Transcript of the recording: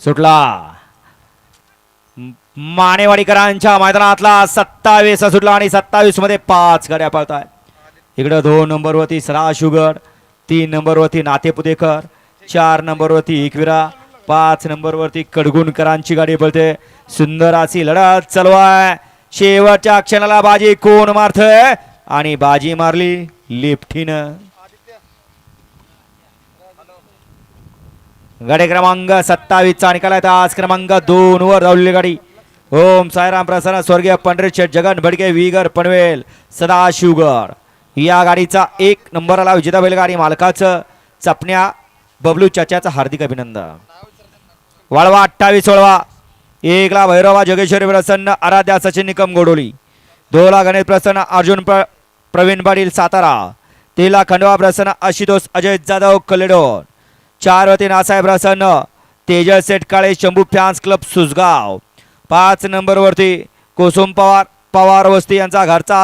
सुटला. मानेवाडीकरांच्या मैदानातला सत्तावीस सुटला आणि सत्तावीसमध्ये पाच गाड्या पळताय इकडं दोन नंबरवरती सरा शुगर तीन नंबरवरती नातेपुतेकर चार नंबरवरती एकविरा पाच नंबरवरती कडगुणकरांची गाडी पळते. सुंदर अशी लढत चालवाय शेवटच्या क्षणाला बाजी कोण मारतय आणि बाजी मारली लिफ्टीनं गाडी क्रमांक सत्तावीसचा निकाल आहे. आज क्रमांक दोन वर धावलेली गाडी. ओम साईराम प्रसन्न स्वर्गीय पंढरीत शेठ जगन भडके विगर पनवेल सदाशिवगड. या गाडीचा एक नंबरला विजेता बैलगाडी मालकाचं चपण्या बबलू चाच्याचं हार्दिक अभिनंदन. वळवा अठ्ठावीस वळवा एकला भैरवा जोगेश्वरी प्रसन्न आराध्या सचिन निकम गोडोली. दोला गणेश प्रसन्न अर्जुन प्र प्रवीण पाटील सातारा. तेला खंडवा प्रसन्न आशुतोष अजय जाधव कलेडोन. चार वती नासाहेब प्रसन्न तेजस सेटकाळे शंभू फॅन्स क्लब सुसगाव पाच नंबरवरती कुसुम पवार पवार वस्ती यांचा घरचा